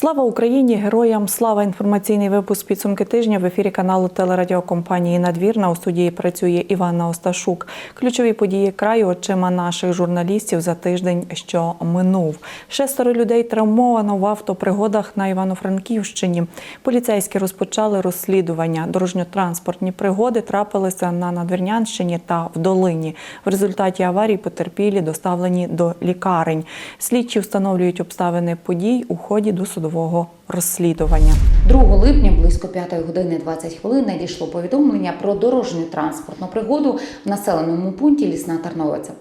Слава Україні! Героям слава! Інформаційний випуск підсумки тижня в ефірі каналу телерадіокомпанії Надвірна. У студії працює Іванна Осташук. Ключові події краю очима наших журналістів за тиждень, що минув. Шестеро людей травмовано в автопригодах на Івано-Франківщині. Поліцейські розпочали розслідування. Дорожньо-транспортні пригоди трапилися на Надвірнянщині та в Долині. В результаті аварії потерпілі доставлені до лікарень. Слідчі встановлюють обставини подій у ході досудового розслідування. 2 липня близько 5 години 20 хвилин надійшло повідомлення про дорожню транспортну пригоду в населеному пункті Лісна Тарновиця.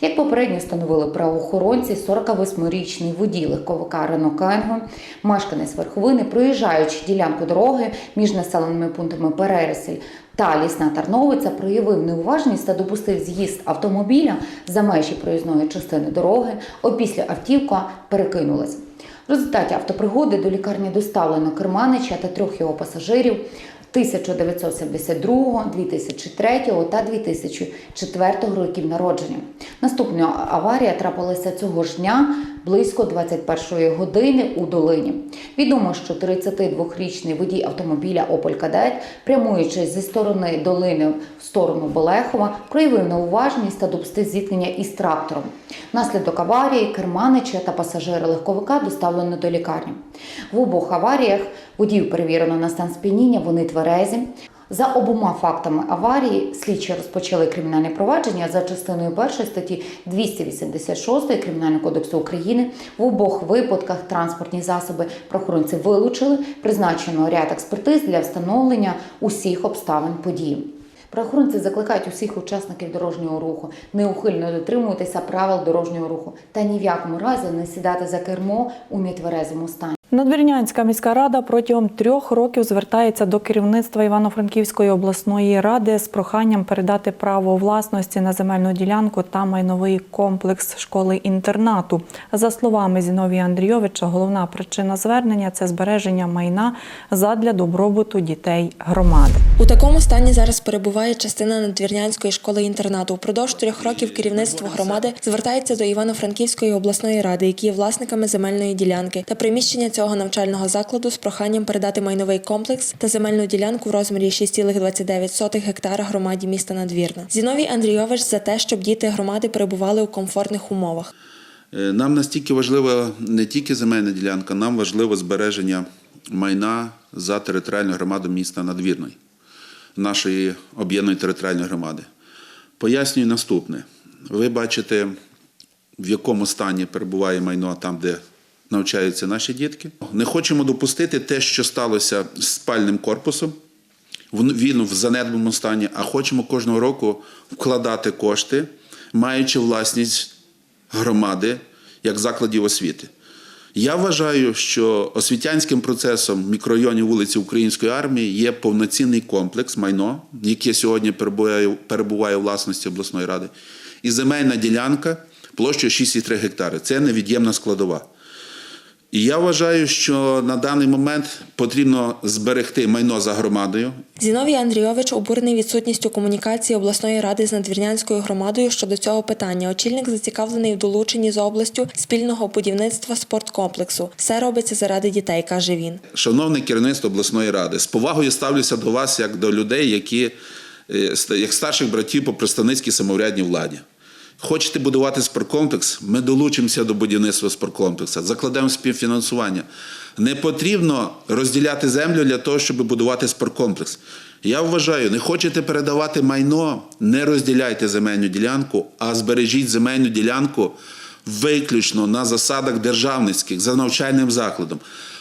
Як попередньо встановили правоохоронці, 48-річний водій легковика Рено Кенго, мешканець верховини, проїжджаючи ділянку дороги між населеними пунктами Перересель та Лісна Тарновиця, проявив неуважність та допустив з'їзд автомобіля за межі проїзної частини дороги. Опісля автівка перекинулась. В результаті автопригоди до лікарні доставлено Керманича та трьох його пасажирів 1972, 2003 та 2004 років народження. Наступна аварія трапилася цього ж дня близько 21 години у долині. Відомо, що 32-річний водій автомобіля Опель Кадет, прямуючи зі сторони долини в сторону Болехова, проявив неуважність та допустив зіткнення із трактором. Внаслідок аварії керманича та пасажири легковика доставлено до лікарні. В обох аваріях водіїв перевірено на стан сп'яніння, вони тверезі. За обома фактами аварії слідчі розпочали кримінальне провадження за частиною першої статті 286 Кримінального кодексу України. В обох випадках транспортні засоби правоохоронці вилучили, призначено ряд експертиз для встановлення усіх обставин події. Правоохоронці закликають усіх учасників дорожнього руху неухильно дотримуватися правил дорожнього руху та ні в якому разі не сідати за кермо у нетверезому стані. Надвірнянська міська рада протягом трьох років звертається до керівництва Івано-Франківської обласної ради з проханням передати право власності на земельну ділянку та майновий комплекс школи-інтернату. За словами Зіновія Андрійовича, головна причина звернення це збереження майна задля добробуту дітей громади. У такому стані зараз перебуває частина надвірнянської школи-інтернату. Упродовж трьох років керівництво громади звертається до Івано-Франківської обласної ради, які є власниками земельної ділянки та приміщення цього навчального закладу з проханням передати майновий комплекс та земельну ділянку в розмірі 6,29 гектара громаді міста Надвірна. Зіновій Андрійович за те, щоб діти громади перебували у комфортних умовах. Е, Нам настільки важлива не тільки земельна ділянка, нам важливо збереження майна за територіальну громаду міста Надвірної, нашої об'єднаної територіальної громади. Пояснюю наступне: ви бачите, в якому стані перебуває майно там, де навчаються наші дітки. Не хочемо допустити те, що сталося з спальним корпусом. Він в занедбаному стані, а хочемо кожного року вкладати кошти, маючи власність громади як закладів освіти. Я вважаю, що освітянським процесом мікрорайонів вулиці Української армії є повноцінний комплекс майно, яке сьогодні перебуває, перебуває у власності обласної ради, і земельна ділянка площею 6,3 гектари. Це невід'ємна складова. І я вважаю, що на даний момент потрібно зберегти майно за громадою, Зіновій Андрійович обурений відсутністю комунікації обласної ради з надвірнянською громадою щодо цього питання. Очільник зацікавлений в долученні з областю спільного будівництва спорткомплексу. Все робиться заради дітей, каже він. Шановне керівництво обласної ради, з повагою ставлюся до вас як до людей, які е, як старших братів по представницькій самоврядній владі. Хочете будувати спорткомплекс? Ми долучимося до будівництва спорткомплексу, закладемо співфінансування. Не потрібно розділяти землю для того, щоб будувати спорткомплекс. Я вважаю, не хочете передавати майно, не розділяйте земельну ділянку, а збережіть земельну ділянку виключно на засадах державницьких за навчальним закладом.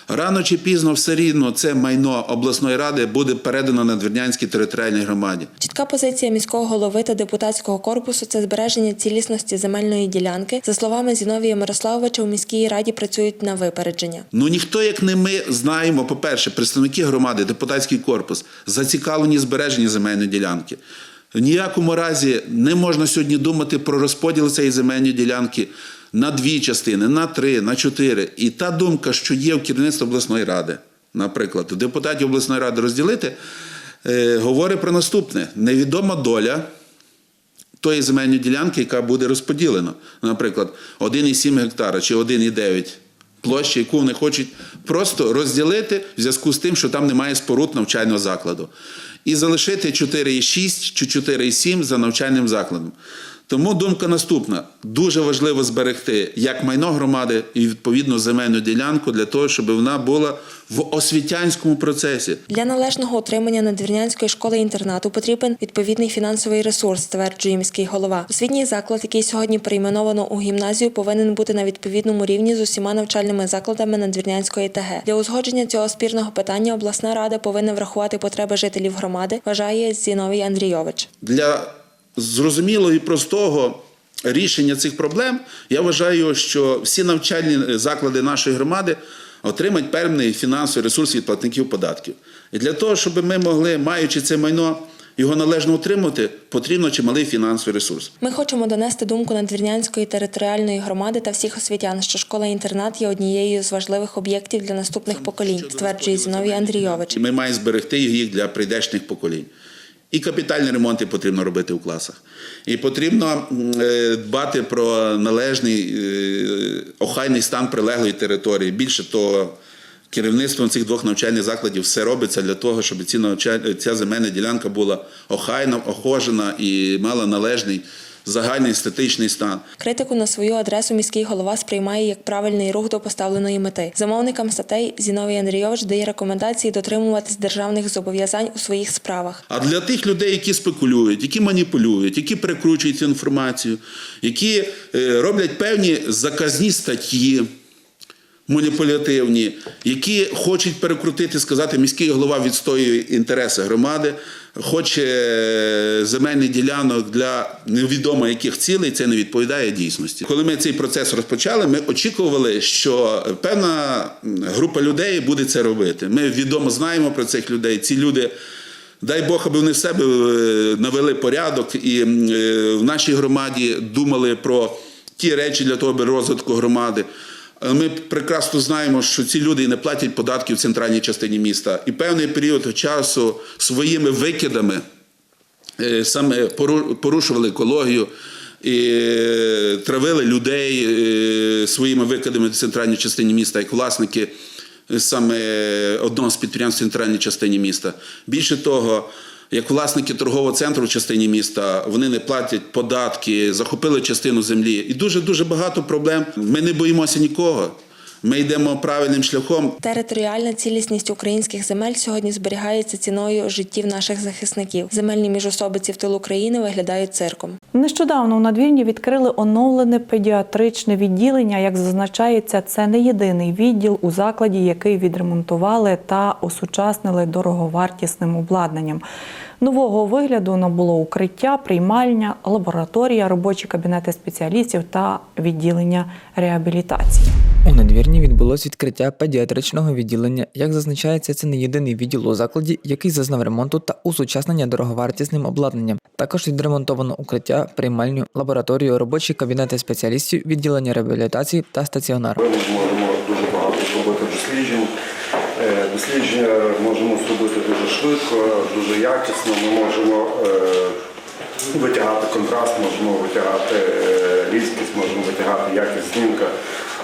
Рано чи пізно все рівно це майно обласної ради буде передано Надвірнянській територіальній громаді. Чітка позиція міського голови та депутатського корпусу це збереження цілісності земельної ділянки. За словами Зіновія Мирославовича, у міській раді працюють на випередження. Ну ніхто, як не ми, знаємо, по-перше, представники громади, депутатський корпус, зацікавлені в збереженні земельної ділянки. В ніякому разі не можна сьогодні думати про розподіл цієї земельної ділянки на дві частини, на три, на чотири. І та думка, що є в керівництві обласної ради, наприклад, депутатів обласної ради розділити, е, говорить про наступне: невідома доля тої земельної ділянки, яка буде розподілена. Наприклад, 1,7 гектара чи 1,9 площі, яку вони хочуть просто розділити в зв'язку з тим, що там немає споруд навчального закладу. І залишити 4,6 чи 4,7 за навчальним закладом. Тому думка наступна: дуже важливо зберегти як майно громади і відповідно земельну ділянку для того, щоб вона була в освітянському процесі. Для належного утримання надвірнянської школи інтернату потрібен відповідний фінансовий ресурс, стверджує міський голова. Освітній заклад, який сьогодні перейменовано у гімназію, повинен бути на відповідному рівні з усіма навчальними закладами надвірнянської ТГ. Для узгодження цього спірного питання обласна рада повинна врахувати потреби жителів громади, вважає Зіновій Андрійович. Для зрозумілого і простого рішення цих проблем я вважаю, що всі навчальні заклади нашої громади отримають певний фінансовий ресурс від платників податків. І для того, щоб ми могли, маючи це майно, його належно утримувати, потрібно чималий фінансовий ресурс. Ми хочемо донести думку надвірнянської територіальної громади та всіх освітян, що школа-інтернат є однією з важливих об'єктів для наступних поколінь, стверджує Зіновій Андрійович. Ми маємо зберегти їх для прийдешних поколінь. І капітальні ремонти потрібно робити у класах. І потрібно е, дбати про належний е, охайний стан прилеглої території. Більше того, керівництвом цих двох навчальних закладів все робиться для того, щоб ці навчаль- ця земельна ділянка була охайна, охожена і мала належний загальний естетичний стан. Критику на свою адресу міський голова сприймає як правильний рух до поставленої мети. Замовникам статей Зіновій Андрійович дає рекомендації дотримуватись державних зобов'язань у своїх справах. А для тих людей, які спекулюють, які маніпулюють, які перекручують цю інформацію, які е, роблять певні заказні статті маніпулятивні, які хочуть перекрутити, сказати, міський голова відстоює інтереси громади, хоче е, земельний ділянок для невідомо яких цілей, це не відповідає дійсності. Коли ми цей процес розпочали, ми очікували, що певна група людей буде це робити. Ми відомо знаємо про цих людей. Ці люди. Дай Бог, аби вони в себе е, навели порядок і е, в нашій громаді думали про ті речі для того, аби розвитку громади. Але Ми прекрасно знаємо, що ці люди не платять податки в центральній частині міста. І певний період часу своїми викидами е, саме порушували екологію і е, травили людей е, своїми викидами в центральній частині міста, як власники е, саме одного з підприємств в центральній частині міста. Більше того, як власники торгового центру в частині міста, вони не платять податки, захопили частину землі. І дуже дуже багато проблем. Ми не боїмося нікого. Ми йдемо правильним шляхом. Територіальна цілісність українських земель сьогодні зберігається ціною життів наших захисників. Земельні міжособиці в тилу країни виглядають цирком. Нещодавно у надвірні відкрили оновлене педіатричне відділення. Як зазначається, це не єдиний відділ у закладі, який відремонтували та осучаснили дороговартісним обладнанням. Нового вигляду набуло укриття, приймальня, лабораторія, робочі кабінети спеціалістів та відділення реабілітації. У надвірні відбулось відкриття педіатричного відділення. Як зазначається, це не єдиний відділ у закладі, який зазнав ремонту та усучаснення дороговартісним обладнанням. Також відремонтовано укриття, приймальню, лабораторію, робочі кабінети спеціалістів, відділення реабілітації та стаціонар. Ми можемо дуже багато зробити досліджень. Е, Дослідження можемо зробити дуже швидко, дуже якісно. Ми можемо е, витягати контраст, можемо витягати е, різкість, можемо витягати якість знімка.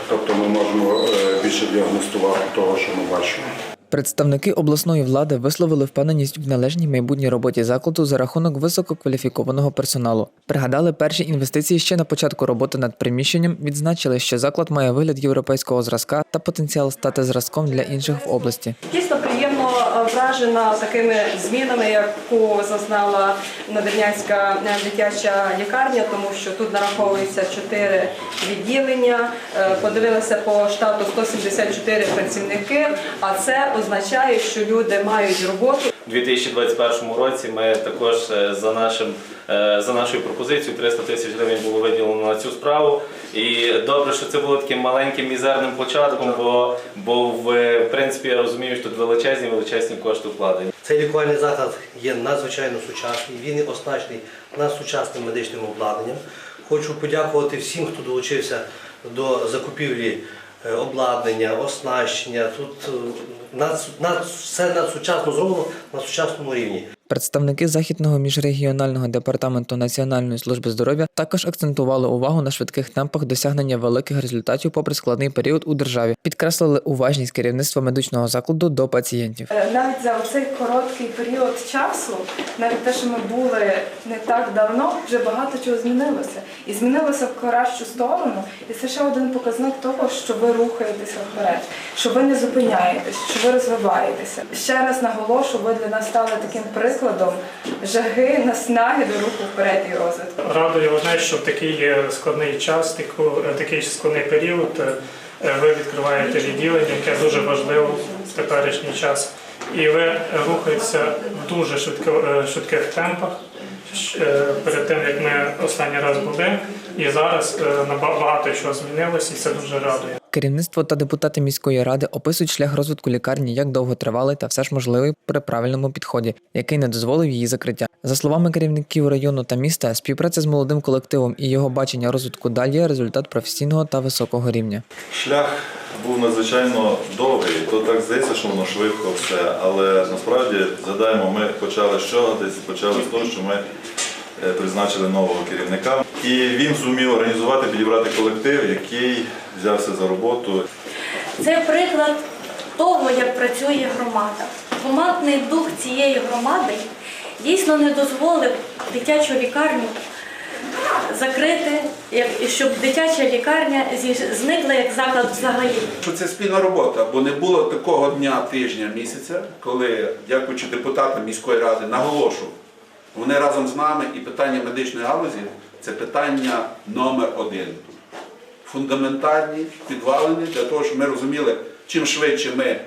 Тобто ми можемо е, більше діагностувати того, що ми бачимо. Представники обласної влади висловили впевненість в належній майбутній роботі закладу за рахунок висококваліфікованого персоналу. Пригадали перші інвестиції ще на початку роботи над приміщенням. Відзначили, що заклад має вигляд європейського зразка та потенціал стати зразком для інших в області. Вражена такими змінами, яку зазнала Надвірнянська е, дитяча лікарня, тому що тут нараховується чотири відділення. Е, Подивилися по штату 174 працівники, а це означає, що люди мають роботу. У 2021 році ми також е, за нашим е, за нашою пропозицією 300 тисяч гривень було виділено на цю справу. І добре, що це було таким маленьким мізерним початком, бо, бо в принципі я розумію, що тут величезні величезні кошти вкладені. Цей лікувальний заклад є надзвичайно сучасний, він оснащений надсучасним медичним обладнанням. Хочу подякувати всім, хто долучився до закупівлі е, обладнання, оснащення. Тут е, над, над, все надсучасно зроблено на сучасному рівні. Представники західного міжрегіонального департаменту Національної служби здоров'я також акцентували увагу на швидких темпах досягнення великих результатів попри складний період у державі, підкреслили уважність керівництва медичного закладу до пацієнтів. Е, Навіть за цей короткий період часу, навіть те, що ми були не так давно, вже багато чого змінилося. І змінилося в кращу сторону. І це ще один показник того, що ви рухаєтеся вперед, що ви не зупиняєтесь, що ви розвиваєтеся. Ще раз наголошу, ви для нас стали таким прикладом жаги, наснаги до руху вперед і розвитку. Радує одне, що в такий складний час, е, такий складний період, е, е, ви відкриваєте відділення, яке дуже важливо в теперішній час. І ви рухаєтеся в дуже швидко, швидких темпах. Перед тим як ми останній раз були, і зараз е, наба- багато чого змінилося, і це дуже радує. Керівництво та депутати міської ради описують шлях розвитку лікарні як довготривалий та все ж можливий при правильному підході, який не дозволив її закриття. За словами керівників району та міста, співпраця з молодим колективом і його бачення розвитку далі результат професійного та високого рівня. Шлях був надзвичайно довгий, то так здається, що воно швидко все, але насправді згадаємо, ми почали з чого десь почали з того, що ми призначили нового керівника, і він зумів організувати, підібрати колектив, який взявся за роботу. Це приклад того, як працює громада. Командний дух цієї громади дійсно не дозволив дитячу лікарню закрити, щоб дитяча лікарня зникла як заклад взагалі. Що це спільна робота, бо не було такого дня, тижня, місяця, коли, дякуючи депутатам міської ради, наголошую, вони разом з нами і питання медичної галузі це питання номер один. Фундаментальні підвалини для того, щоб ми розуміли, чим швидше ми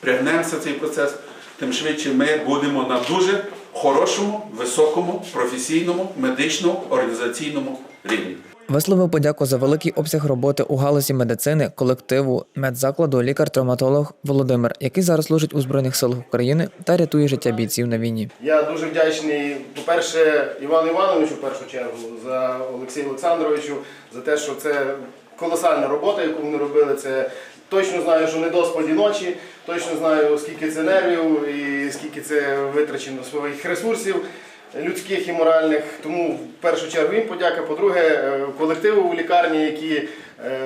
пригнемося в цей процес, тим швидше ми будемо на дуже хорошому, високому, професійному, медичному, організаційному рівні. Висловив подяку за великий обсяг роботи у галузі медицини, колективу медзакладу лікар-травматолог Володимир, який зараз служить у Збройних силах України та рятує життя бійців на війні. Я дуже вдячний, по-перше, Івану Івановичу, в першу чергу, за Олексію Олександровичу, за те, що це колосальна робота, яку вони робили. Це точно знаю, що не доспаді ночі, точно знаю, скільки це нервів і скільки це витрачено своїх ресурсів людських і моральних. Тому в першу чергу їм подяка. По-друге, е, колективу у лікарні, які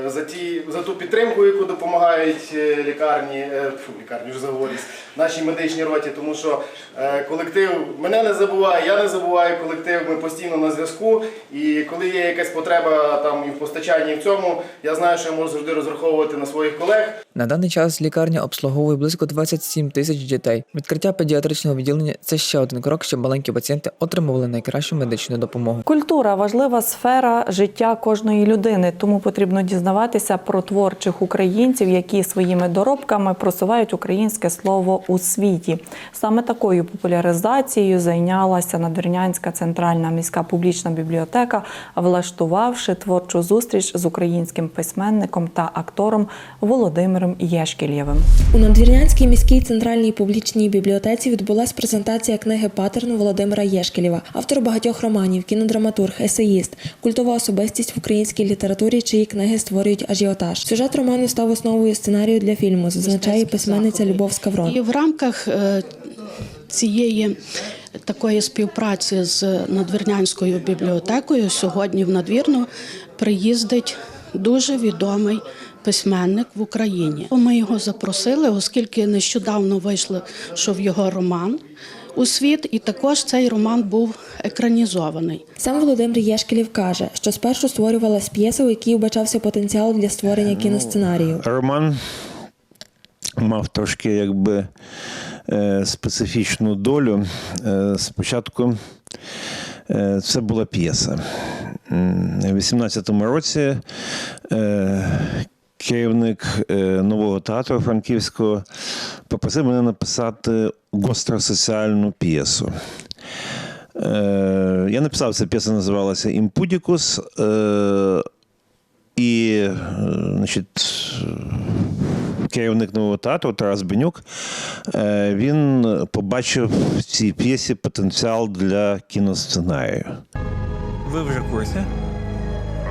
за ті за ту підтримку, яку допомагають е, лікарні, е, фу, лікарні вже заговорюсь, нашій медичній роті, тому що е, колектив мене не забуває, я не забуваю колектив. Ми постійно на зв'язку. І коли є якась потреба там і в постачанні і в цьому, я знаю, що я можу завжди розраховувати на своїх колег. На даний час лікарня обслуговує близько 27 тисяч дітей. Відкриття педіатричного відділення це ще один крок, щоб маленькі пацієнти отримували найкращу медичну допомогу. Культура важлива сфера життя кожної людини, тому потрібно дізнаватися про творчих українців, які своїми доробками просувають українське слово у світі. Саме такою популяризацією зайнялася Надвірнянська центральна міська публічна бібліотека, влаштувавши творчу зустріч з українським письменником та актором Володимиром Єшкільєвим. У Надвірнянській міській центральній публічній бібліотеці відбулася презентація книги Патерну Володимира Єшкелєва, автор багатьох романів, кінодраматург, есеїст, культова особистість в українській літературі, чиї книги створюють ажіотаж. Сюжет роману став основою сценарію для фільму, зазначає письменниця Любов Скаврон. І в рамках е, цієї такої співпраці з Надвірнянською бібліотекою сьогодні в Надвірну приїздить дуже відомий письменник в Україні. Ми його запросили, оскільки нещодавно вийшло, що в його роман у світ, і також цей роман був екранізований. Сам Володимир Єшкелєв каже, що спершу створювалась п'єса, у якій вбачався потенціал для створення кіносценарію. Роман мав трошки якби е, специфічну долю. Е, Спочатку е, це була п'єса. У 18-му році керівник е, нового театру франківського попросив мене написати гостросоціальну п'єсу. Е, Я написав, ця п'єса називалася Імпудікус. Е, І, значить, керівник нового театру Тарас Бенюк, він побачив в цій п'єсі потенціал для кіносценарію. Ви вже курсі?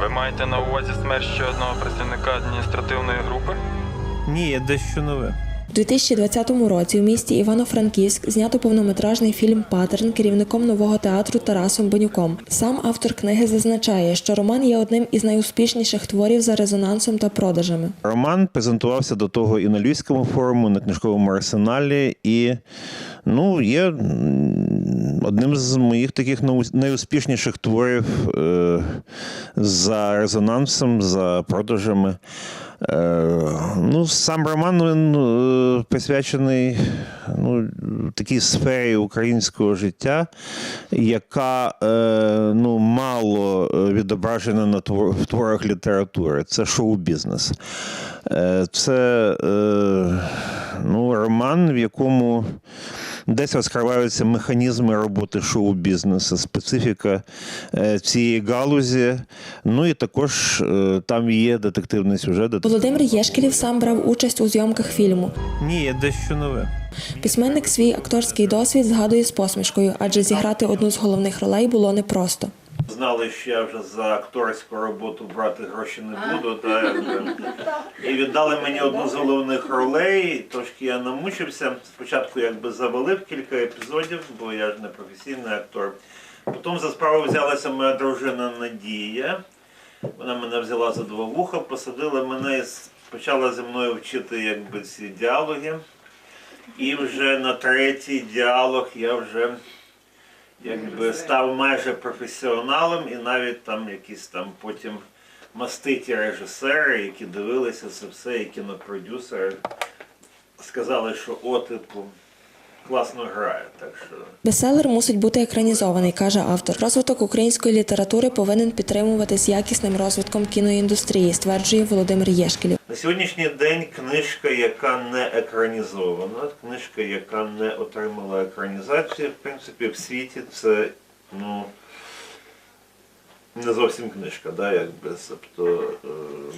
Ви маєте на увазі смерть ще одного працівника адміністративної групи? Ні, дещо нове. У 2020 році у місті Івано-Франківськ знято повнометражний фільм Патерн керівником нового театру Тарасом Бонюком. Сам автор книги зазначає, що роман є одним із найуспішніших творів за резонансом та продажами. Роман презентувався до того і на Львівському форуму, на книжковому арсеналі, і ну, є одним з моїх таких найуспішніших творів е, за резонансом, за продажами. Е, ну, сам роман він, е, присвячений ну, такій сфері українського життя, яка е, ну, мало відображена на творах літератури. Це шоу-бізнес. Це ну, роман, в якому десь розкриваються механізми роботи шоу-бізнесу, специфіка цієї галузі. Ну і також там є детективний сюжет. Володимир Єшкелів сам брав участь у зйомках фільму. Ні, є дещо нове. Письменник свій акторський досвід згадує з посмішкою, адже зіграти одну з головних ролей було непросто. Знали, що я вже за акторську роботу брати гроші не буду. Та, і віддали мені одну з головних ролей. Трошки я намучився. Спочатку якби завалив кілька епізодів, бо я ж не професійний актор. Потім за справу взялася моя дружина Надія. Вона мене взяла за два вуха, посадила мене і почала зі мною вчити якби, ці діалоги. І вже на третій діалог я вже якби став майже професіоналом, і навіть там якісь там потім маститі режисери, які дивилися це все, і кінопродюсери, сказали, що о, типу, класно грає. Так що Бестселер мусить бути екранізований, каже автор. Розвиток української літератури повинен підтримуватись якісним розвитком кіноіндустрії, стверджує Володимир Єшкелів. на сьогоднішній день книжка, яка не екранізована, книжка, яка не отримала екранізацію, в принципі, в світі це ну. Не зовсім книжка, да, якби. Тобто е,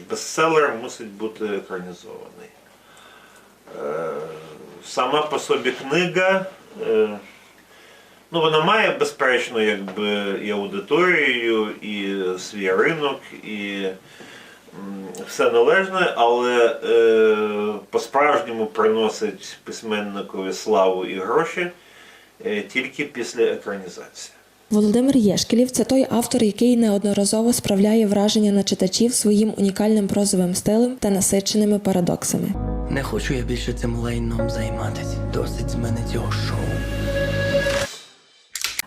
бестселер мусить бути екранізований. Сама по собі книга, е, ну, вона має, безперечно, якби і аудиторію, і свій ринок, і все належне, але е, по-справжньому приносить письменникові славу і гроші е, тільки після екранізації. Володимир Єшкелів це той автор, який неодноразово справляє враження на читачів своїм унікальним прозовим стилем та насиченими парадоксами. Не хочу я більше цим лайном займатись. Досить з мене цього шоу.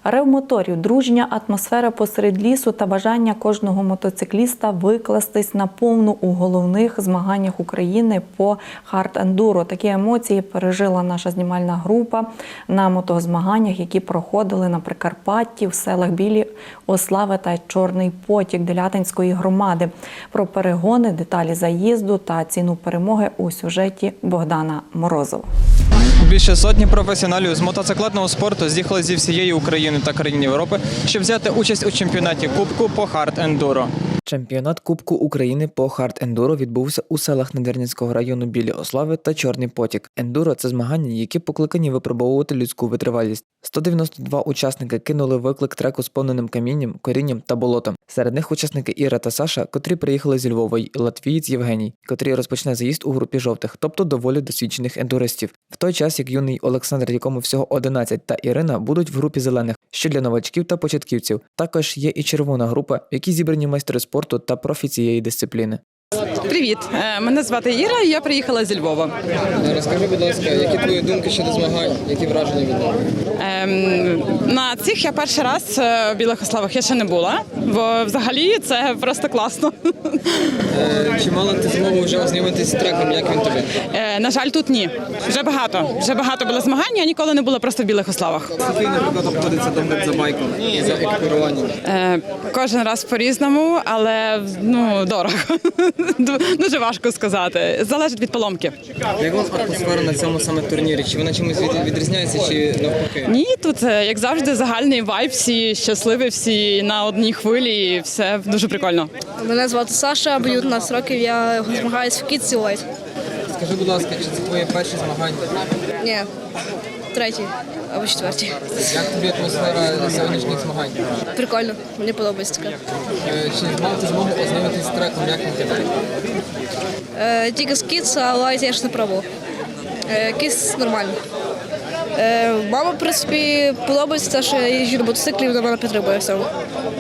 Рев моторів, дружня атмосфера посеред лісу та бажання кожного мотоцикліста викластись на повну у головних змаганнях України по хард-ендуро. Такі емоції пережила наша знімальна група на мотозмаганнях, які проходили на Прикарпатті в селах Білі Ослави та Чорний Потік Делятинської громади. Про перегони, деталі заїзду та ціну перемоги у сюжеті Богдана Морозова. Більше сотні професіоналів з мотоциклетного спорту з'їхали зі всієї України та країн Європи, щоб взяти участь у чемпіонаті Кубку по хард ендуро. Чемпіонат Кубку України по хард ендуро відбувся у селах Надвірнянського району Білі Ослави та Чорний Потік. Ендуро це змагання, які покликані випробовувати людську витривалість. 192 учасники кинули виклик треку з повненим камінням, корінням та болотом. Серед них учасники Іра та Саша, котрі приїхали зі Львова, й латвієць Євгеній, котрий розпочне заїзд у групі жовтих, тобто доволі досвідчених ендуристів. В той час як юний Олександр, якому всього 11, та Ірина будуть в групі зелених, що для новачків та початківців. Також є і червона група, в якій зібрані майстри спорту та профі цієї дисципліни. Привіт, Е, мене звати Іра, я приїхала зі Львова. Розкажи, будь ласка, які твої думки щодо змагань, які враження від них? Ем, на цих я перший раз е, в Білих Ославах я ще не була, бо взагалі це просто класно. Чи мала ти змогу вже ознайомитися з треком, як він тобі? Е, на жаль, тут ні. Вже багато. Вже багато було змагань, я ніколи не була просто в Білих Ославах. Скільки, наприклад, обходиться догляд за байком і за екіпіруванням? Е, кожен раз по-різному, але ну дорого. Дуже важко сказати. Залежить від поломки. Як у вас атмосфера на цьому саме турнірі? Чи вона чимось відрізняється, чи навпаки? Ні, тут е, як завжди загальний вайб, всі щасливі, всі на одній хвилі, і все дуже прикольно. Мене звати Саша, мені 11 років, я змагаюсь в Kids Light. Скажи, будь ласка, чи це твої перші змагання? Ні, третій або четвертій. Як тобі атмосфера сьогоднішніх змагань? Прикольно, мені подобається таке. Е, Чи мав ти змогу ознайомитися з треком, як він тобі? Е, тільки з Kids, а Light я ж не пробував. Е, Якийсь нормальний. Е, Мама, в принципі, подобається те, що я їжджу на мотоциклі, вона мене підтримує в цьому.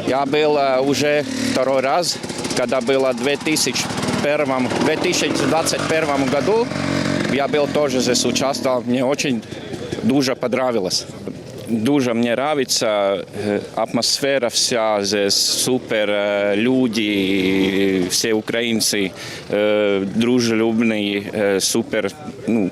Я был э, уже второй раз, когда было в 2001, 2021 году. Я был тоже здесь участвовал. Мне очень дуже понравилось. Дуже мне нравится э, атмосфера вся здесь, супер, э, люди, все украинцы э, дружелюбные, э, супер, ну,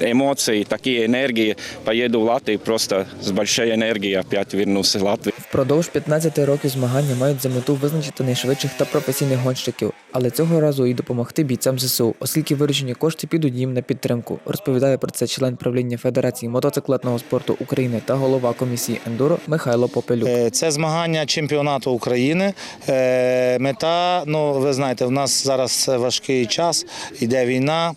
эмоции, такие энергии. Поеду в Латвию просто с большой энергией опять вернусь в Латвию. Впродовж 15 років змагання мають за мету визначити найшвидших та професійних гонщиків, але цього разу і допомогти бійцям ЗСУ, оскільки виручені кошти підуть їм на підтримку. Розповідає про це член правління Федерації мотоциклетного спорту України та голова комісії ендуро Михайло Попелюк. Е, Це змагання чемпіонату України. Е, Мета, ну ви знаєте, в нас зараз важкий час, йде війна,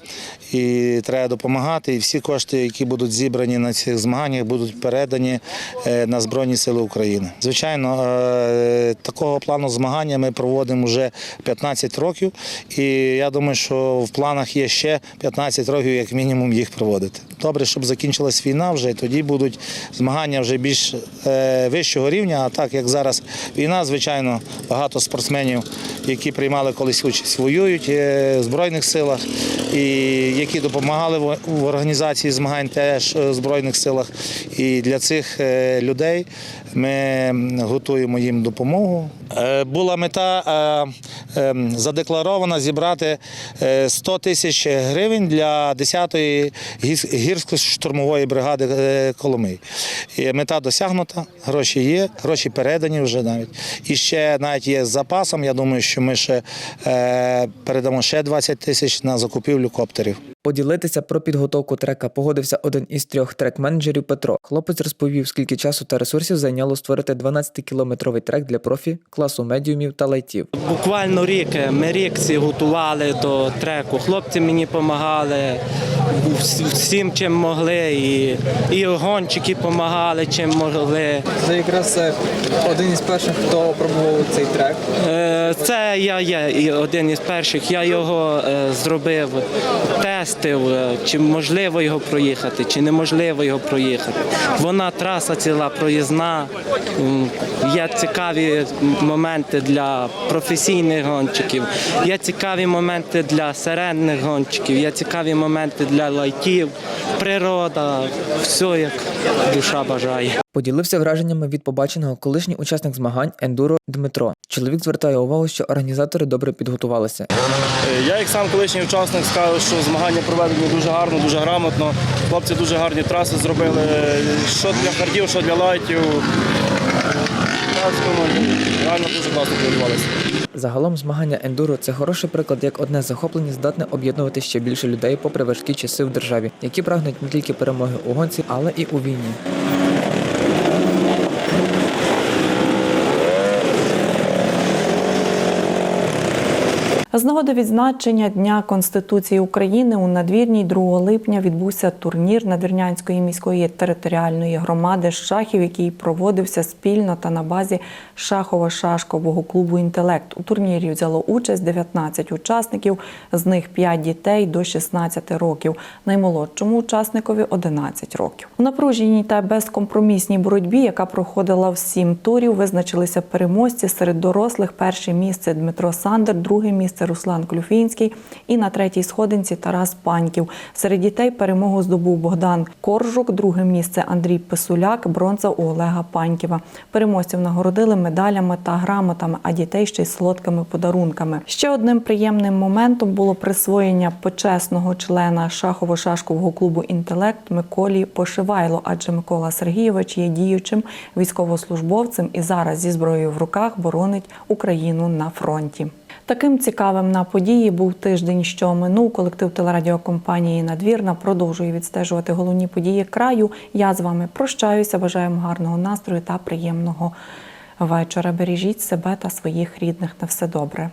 і треба допомагати. І всі кошти, які будуть зібрані на цих змаганнях, будуть передані е, на Збройні Сили України. Звичайно, е, такого плану змагання ми проводимо вже 15 років, і я думаю, що в планах є ще 15 років, як мінімум, їх проводити. Добре, щоб закінчилась війна вже, тоді будуть змагання вже більш е, вищого рівня. А так як зараз війна, звичайно, багато спортсменів, які приймали колись участь, воюють в Збройних силах, і які допомагали в- організації змагань теж е, в Збройних силах. І для цих е, людей ми готуємо їм допомогу. Е, Була мета е, е, задекларована зібрати е, 100 тисяч гривень для 10-ї гірсько- гірсько-штурмової бригади Коломий. І мета досягнута, гроші є, гроші передані вже навіть. І ще навіть є з запасом. Я думаю, що ми ще передамо ще 20 тисяч на закупівлю коптерів. Поділитися про підготовку трека погодився один із трьох трек-менеджерів Петро. Хлопець розповів, скільки часу та ресурсів зайняло створити 12-кілометровий трек для профі, класу медіумів та лайтів. Буквально рік ми рік всі готували до треку. Хлопці мені допомагали всім, чим могли, і, і гонщики допомагали, чим могли. Це якраз е, один із перших, хто пробував цей трек. Е, Це я є і один із перших. Я його е, зробив, тестив, чи можливо його проїхати, чи неможливо його проїхати. Вона траса ціла проїзна. Є цікаві моменти для професійних гонщиків, є цікаві моменти для середних гонщиків, є цікаві моменти для лайтів, природа, все як душа бажає. Поділився враженнями від побаченого колишній учасник змагань ендуро Дмитро. Чоловік звертає увагу, що організатори добре підготувалися. Е, Я, як сам колишній учасник, скажу, що змагання проведені дуже гарно, дуже грамотно. Хлопці дуже гарні траси зробили. Що для хардів, що для лайтів. Реально дуже класно підготувалися. Загалом змагання ендуро це хороший приклад, як одне захоплення здатне об'єднувати ще більше людей попри важкі часи в державі, які прагнуть не тільки перемоги у гонці, але і у війні. З нагоди відзначення Дня Конституції України у надвірній 2 липня відбувся турнір Надвірнянської міської територіальної громади шахів, який проводився спільно та на базі шахово-шашкового клубу Інтелект. У турнірі взяло участь 19 учасників, з них 5 дітей до 16 років. Наймолодшому учасникові 11 років. У напруженій та безкомпромісній боротьбі, яка проходила в сім турів, визначилися переможці серед дорослих. Перше місце Дмитро Сандер, друге місце Руслан Клюфінський і на третій сходинці Тарас Паньків. Серед дітей перемогу здобув Богдан Коржук, друге місце Андрій Писуляк, бронза у Олега Паньківа. Переможців нагородили медалями та грамотами, а дітей ще й солодкими подарунками. Ще одним приємним моментом було присвоєння почесного члена шахово-шашкового клубу Інтелект Миколі Пошивайло, адже Микола Сергійович є діючим військовослужбовцем і зараз зі зброєю в руках боронить Україну на фронті. Таким цікавим на події був тиждень, що минув. Колектив телерадіокомпанії Надвірна продовжує відстежувати головні події краю. Я з вами прощаюся. Бажаємо гарного настрою та приємного вечора. Бережіть себе та своїх рідних. На все добре.